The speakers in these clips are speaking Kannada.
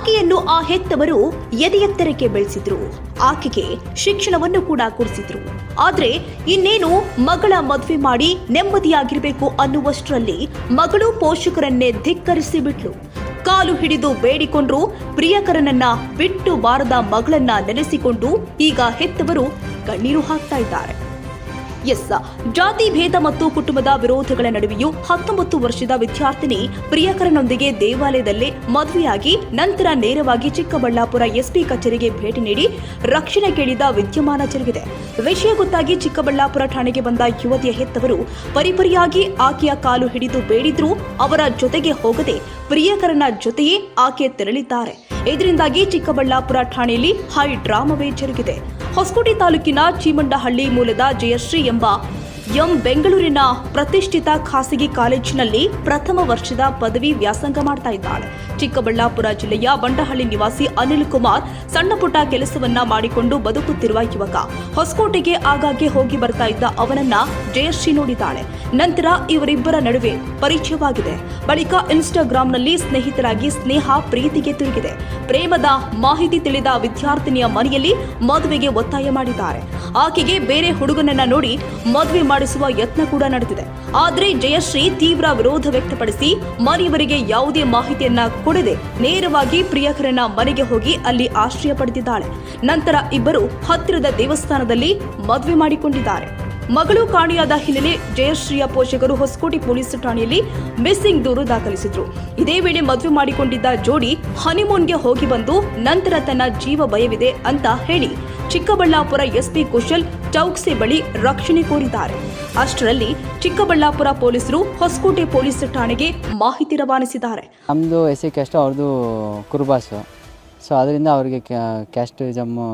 ಆಕೆಯನ್ನು ಆ ಹೆತ್ತವರು ಎದೆಯೆತ್ತರಕ್ಕೆ ಬೆಳೆಸಿದ್ರು. ಆಕೆಗೆ ಶಿಕ್ಷಣವನ್ನು ಕೂಡ ಕೊಡಿಸಿದ್ರು. ಆದ್ರೆ ಇನ್ನೇನು ಮಗಳ ಮದುವೆ ಮಾಡಿ ನೆಮ್ಮದಿಯಾಗಿರ್ಬೇಕು ಅನ್ನುವಷ್ಟರಲ್ಲಿ ಮಗಳು ಪೋಷಕರನ್ನೇ ಧಿಕ್ಕರಿಸಿ ಬಿಟ್ಲು ಕಾಲು ಹಿಡಿದು ಬೇಡಿಕೊಂಡ್ರು ಪ್ರಿಯಕರನನ್ನ ಬಿಟ್ಟು ಬಾರದ ಮಗಳನ್ನ ನೆನೆಸಿಕೊಂಡು ಈಗ ಹೆತ್ತವರು ಕಣ್ಣೀರು ಹಾಕ್ತಾ ಇದ್ದಾರೆ. ಎಸ್, ಜಾತಿ ಭೇದ ಮತ್ತು ಕುಟುಂಬದ ವಿರೋಧಗಳ ನಡುವೆಯೂ ಹತ್ತೊಂಬತ್ತು ವರ್ಷದ ವಿದ್ಯಾರ್ಥಿನಿ ಪ್ರಿಯಕರನೊಂದಿಗೆ ದೇವಾಲಯದಲ್ಲೇ ಮದುವೆಯಾಗಿ, ನಂತರ ನೇರವಾಗಿ ಚಿಕ್ಕಬಳ್ಳಾಪುರ ಎಸ್ಪಿ ಕಚೇರಿಗೆ ಭೇಟಿ ನೀಡಿ ರಕ್ಷಣೆ ಕೇಳಿದ ವಿದ್ಯಮಾನ ಜರುಗಿದೆ. ವಿಷಯ ಗೊತ್ತಾಗಿ ಚಿಕ್ಕಬಳ್ಳಾಪುರ ಠಾಣೆಗೆ ಬಂದ ಯುವತಿಯ ಹೆತ್ತವರು ಪರಿಪರಿಯಾಗಿ ಆಕೆಯ ಕಾಲು ಹಿಡಿದು ಬೇಡಿದ್ರೂ ಅವರ ಜೊತೆಗೆ ಹೋಗದೆ ಪ್ರಿಯಕರನ ಜೊತೆಯೇ ಆಕೆ ತೆರಳಿದ್ದಾರೆ. ಇದರಿಂದಾಗಿ ಚಿಕ್ಕಬಳ್ಳಾಪುರ ಠಾಣೆಯಲ್ಲಿ ಹೈ ಡ್ರಾಮವೇ ಜರುಗಿದೆ. ಹೊಸಕೋಟೆ ತಾಲೂಕಿನ ಚೀಮಂಡಹಳ್ಳಿ ಮೂಲದ ಜಯಶ್ರೀ ಎಂಬ ಎಂ ಬೆಂಗಳೂರಿನ ಪ್ರತಿಷ್ಠಿತ ಖಾಸಗಿ ಕಾಲೇಜಿನಲ್ಲಿ ಪ್ರಥಮ ವರ್ಷದ ಪದವಿ ವ್ಯಾಸಂಗ ಮಾಡ್ತಾ ಇದ್ದಾಳೆ. ಚಿಕ್ಕಬಳ್ಳಾಪುರ ಜಿಲ್ಲೆಯ ಬಂಡಹಳ್ಳಿ ನಿವಾಸಿ ಅನಿಲ್ ಕುಮಾರ್ ಸಣ್ಣ ಪುಟ್ಟ ಕೆಲಸವನ್ನ ಮಾಡಿಕೊಂಡು ಬದುಕುತ್ತಿರುವ ಯುವಕ. ಹೊಸಕೋಟೆಗೆ ಆಗಾಗ್ಗೆ ಹೋಗಿ ಬರ್ತಾ ಇದ್ದ ಅವನನ್ನ ಜಯಶ್ರೀ ನೋಡಿದ್ದಾಳೆ. ನಂತರ ಇವರಿಬ್ಬರ ನಡುವೆ ಪರಿಚಯವಾಗಿದೆ. ಬಳಿಕ ಇನ್ಸ್ಟಾಗ್ರಾಂನಲ್ಲಿ ಸ್ನೇಹಿತರಾಗಿ ಸ್ನೇಹ, ಪ್ರೀತಿಗೆ ತಿರುಗಿದೆ. ಪ್ರೇಮದ ಮಾಹಿತಿ ತಿಳಿದ ವಿದ್ಯಾರ್ಥಿನಿಯ ಮನೆಯಲ್ಲಿ ಮದುವೆಗೆ ಒತ್ತಾಯ ಮಾಡಿದ್ದಾರೆ. ಆಕೆಗೆ ಬೇರೆ ಹುಡುಗನನ್ನ ನೋಡಿ ಮದುವೆ ಮಾಡಿಸುವ ಯತ್ನ ಕೂಡ ನಡೆದಿದೆ. ಆದ್ರೆ ಜಯಶ್ರೀ ತೀವ್ರ ವಿರೋಧ ವ್ಯಕ್ತಪಡಿಸಿ ಮನೆಯವರಿಗೆ ಯಾವುದೇ ಮಾಹಿತಿಯನ್ನ ಕೊಡದೆ ನೇರವಾಗಿ ಪ್ರಿಯಕರನ ಮನೆಗೆ ಹೋಗಿ ಅಲ್ಲಿ ಆಶ್ರಯ ಪಡೆದಿದ್ದಾಳೆ. ನಂತರ ಇಬ್ಬರು ಹತ್ತಿರದ ದೇವಸ್ಥಾನದಲ್ಲಿ ಮದುವೆ ಮಾಡಿಕೊಂಡಿದ್ದಾರೆ. ಮಗಳು ಕಾಣೆಯಾದ ಹಿನ್ನೆಲೆ ಜಯಶ್ರೀಯ ಪೋಷಕರು ಹೊಸಕೋಟೆ ಪೊಲೀಸ್ ಠಾಣೆಯಲ್ಲಿ ಮಿಸ್ಸಿಂಗ್ ದೂರು ದಾಖಲಿಸಿದ್ರು. ಇದೇ ವೇಳೆ ಮದುವೆ ಮಾಡಿಕೊಂಡಿದ್ದ ಜೋಡಿ ಹನಿಮೂನ್ಗೆ ಹೋಗಿ ಬಂದು ನಂತರ ತನ್ನ ಜೀವ ಭಯವಿದೆ ಅಂತ ಹೇಳಿ ಚಿಕ್ಕಬಳ್ಳಾಪುರ ಎಸ್ಪಿ ಕುಶಲ್ ಚೌಕ್ಸಿ ಬಳಿ ರಕ್ಷಣೆ ಕೋರಿದ್ದಾರೆ. ಅಷ್ಟರಲ್ಲಿ ಚಿಕ್ಕಬಳ್ಳಾಪುರ ಪೊಲೀಸರು ಹೊಸಕೋಟೆ ಪೊಲೀಸ್ ಠಾಣೆಗೆ ಮಾಹಿತಿ ರವಾನಿಸಿದ್ದಾರೆ. ನಮ್ಮದು ಎಸ್ ಸಿ ಕ್ಯಾಸ್ಟ್, ಅವ್ರದ್ದು ಕುರುಬಾಸು. ಸೊ ಅದರಿಂದ ಅವ್ರಿಗೆ ಕ್ಯಾಸ್ಟಿಸಮ್ಮು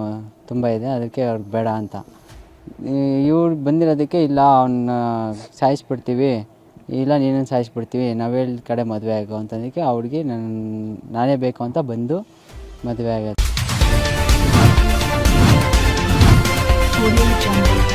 ತುಂಬ ಇದೆ, ಅದಕ್ಕೆ ಅವ್ರಿಗೆ ಬೇಡ ಅಂತ. ಇವ್ರು ಬಂದಿರೋದಕ್ಕೆ ಇಲ್ಲ ಅವನ್ನ ಸಾಯಿಸ್ಬಿಡ್ತೀವಿ, ಇಲ್ಲ ನೀನನ್ನು ಸಾಯಿಸ್ಬಿಡ್ತೀವಿ ನಾವೇಳ್ ಕಡೆ ಮದುವೆ ಆಗೋ ಅಂತಂದಕ್ಕೆ ಅವ್ರಿಗೆ ನಾನು, ನಾನೇ ಬೇಕು ಅಂತ ಬಂದು ಮದುವೆ ಆಗೋದು 我那张脸